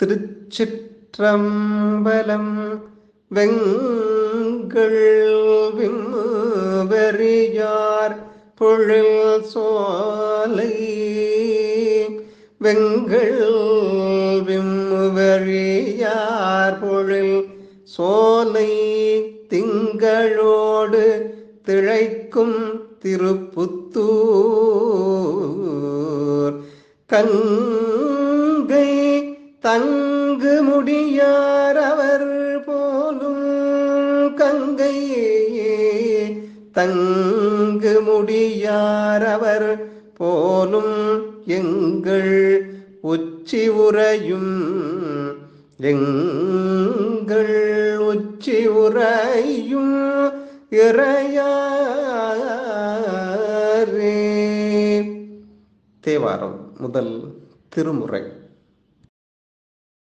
திருச்சிற்றம்பலம் வெங்கள் விம்முவரியார் பொழில் சோலை வெங்கள் விம்முவரியார் பொழில் சோலை திங்களோடு திளைக்கும் திருப்புத்தூர் கண் தங்கு முடியாரவர் போலும் கங்கையே தங்கு முடியாரவர் போலும் எங்கள் உச்சி உறையும் எங்கள் உச்சி உறையும் இறையாரே. தேவாரம் முதல் திருமுறை.